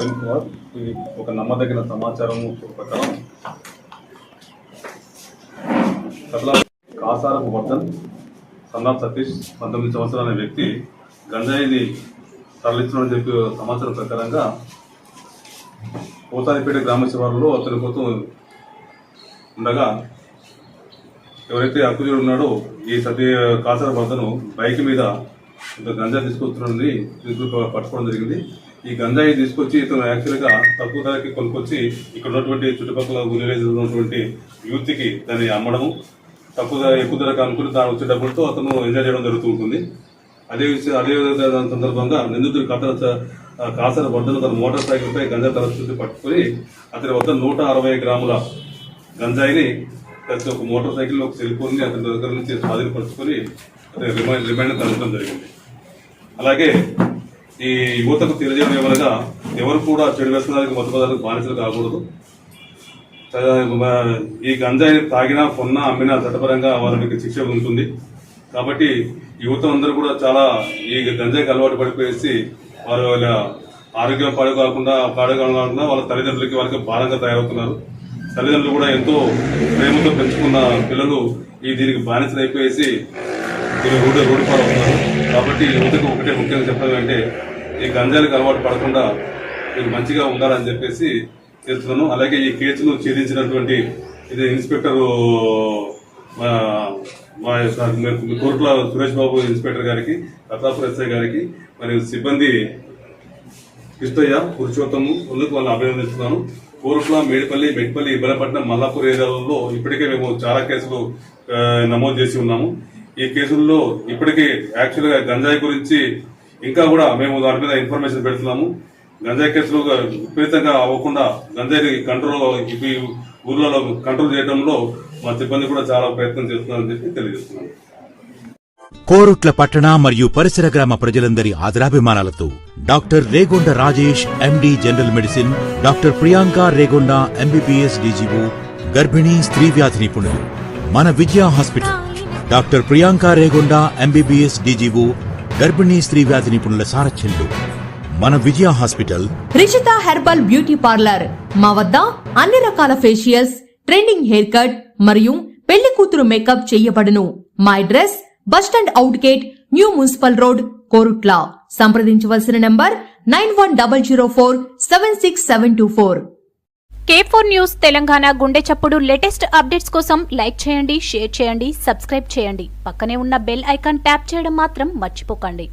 ప్రవీణ్ కుమార్ ఇది ఒక నమ్మదగిన సమాచారం ప్రకారం. కట్ల కాసారపు వర్ధన్ సన్నాఫ్ సతీష్ పంతొమ్మిది సంవత్సరాల వ్యక్తి గంజాయిని తరలించడం చెప్పి సమాచారం ప్రకారంగా పోతానిపేట గ్రామ శివారులో అతని కోసం ఉండగా ఎవరైతే అక్కుజుడు ఉన్నాడో ఈ సతీ కాసర వర్ధను బైక్ మీద ఇంత గంజా తీసుకొస్తున్నది పట్టుకోవడం జరిగింది. ఈ గంజాయి తీసుకొచ్చి ఇతను యాక్చువల్గా తక్కువ ధరకి కొనుక్కొచ్చి ఇక్కడ ఉన్నటువంటి చుట్టుపక్కల విలేజ్ ఉన్నటువంటి యూత్కి దాన్ని అమ్మడము. తక్కువ ధర ఎక్కువ ధరకు అనుకుని దాని వచ్చే డబ్బులతో అతను ఎంజాయ్ చేయడం జరుగుతూ ఉంటుంది అదే విషయం అదే దాని సందర్భంగా నిందితుడు కథ కాసర వర్ధన తన మోటార్ సైకిల్ పై గంజా తరచుంది పట్టుకుని అతని వద్ద నూట అరవై గ్రాముల గంజాయిని ప్రతి ఒక మోటార్ సైకిల్ ఒక సెల్ అతని దగ్గర నుంచి స్వాధీనపరుచుకొని అతని రిమైండ్ రిమైండ్ తరలించడం జరిగింది. అలాగే ఈ యువతకు తెలియజేయడం ఏమనగా ఎవరు కూడా చెడు వ్యసనాలకు మత్తు పదార్థాలకు బానిసలు కాకూడదు. ఈ గంజాయిని తాగినా కొన్నా అమ్మినా చట్టపరంగా వాళ్ళకి శిక్ష ఉంటుంది. కాబట్టి యువత అందరూ కూడా చాలా ఈ గంజాయికి అలవాటు పడిపోయేసి వారు వాళ్ళ ఆరోగ్యం పాడు కాకుండా పాడు కాకుండా వాళ్ళ తల్లిదండ్రులకి వాళ్ళకి భారంగా తయారవుతున్నారు. తల్లిదండ్రులు కూడా ఎంతో ప్రేమతో పెంచుకున్న పిల్లలు ఈ దీనికి బానిసలు అయిపోయేసి వీళ్ళు రోడ్డు రోడ్డు పాలవుతున్నారు కాబట్టి యువతకు ఒకటే ముఖ్యంగా చెప్పడం అంటే ఈ గంజాలకు అలవాటు పడకుండా మీరు మంచిగా ఉండాలని చెప్పేసి చేస్తున్నాను. అలాగే ఈ కేసును ఛేదించినటువంటి ఇది ఇన్స్పెక్టర్ మా మా యొక్క కోర్టుల సురేష్ బాబు ఇన్స్పెక్టర్ గారికి ప్రతాప్ ఎస్ఐ గారికి మరియు సిబ్బంది కృష్ణయ్య పురుషోత్తము అందుకు వాళ్ళని అభినందిస్తున్నాను. కోరుట్ల మేడిపల్లి మెట్పల్లి ఇబ్బలపట్నం మల్లాపూర్ ఏరియాలలో ఇప్పటికే మేము చాలా కేసులు నమోదు చేసి ఉన్నాము. ఈ కేసుల్లో ఇప్పటికే యాక్చువల్గా గంజాయి గురించి ఇంకా కూడా మేము దాని మీద ఇన్ఫర్మేషన్ పెడుతున్నాము. గంజాయి కేసులు విపరీతంగా అవ్వకుండా గంజాయి కంట్రోల్ ఈ ఊర్లలో కంట్రోల్ చేయడంలో మా సిబ్బంది కూడా చాలా ప్రయత్నం చేస్తున్నారని చెప్పి తెలియజేస్తున్నాను. కోరుట్ల పట్టణ మరియు పరిసర గ్రామ ప్రజలందరి ఆదరాభిమానాలతో doctor Regonda Rajesh MD general medicine doctor Priyanka Regonda MBBS DGO గర్భిణీ స్త్రీ వ్యాధి నిపుణులు. మన Vijaya hospital doctor Priyanka Regonda MBBS DGO గర్భిణీ స్త్రీ వ్యాధి నిపుణుల సారథ్యంలో మన Vijaya hospital. Rishitha herbal beauty parlour. మా వద్ద అన్ని రకాల ఫేషియల్స్ ట్రెండింగ్ హెయిర్ కట్ మరియు పెళ్ళి కూతురు మేకప్ చేయబడును. మా address bus stand out gate new municipal road Korutla. సంప్రదించవలసిన number nine one double zero four seven six seven two four. Four news Telangana గుండె చప్పుడు లేటెస్ట్ అప్డేట్స్ కోసం లైక్ చేయండి షేర్ చేయండి సబ్స్క్రైబ్ చేయండి. పక్కనే ఉన్న బెల్ ఐకాన్ ట్యాప్ చేయడం మాత్రం మర్చిపోకండి.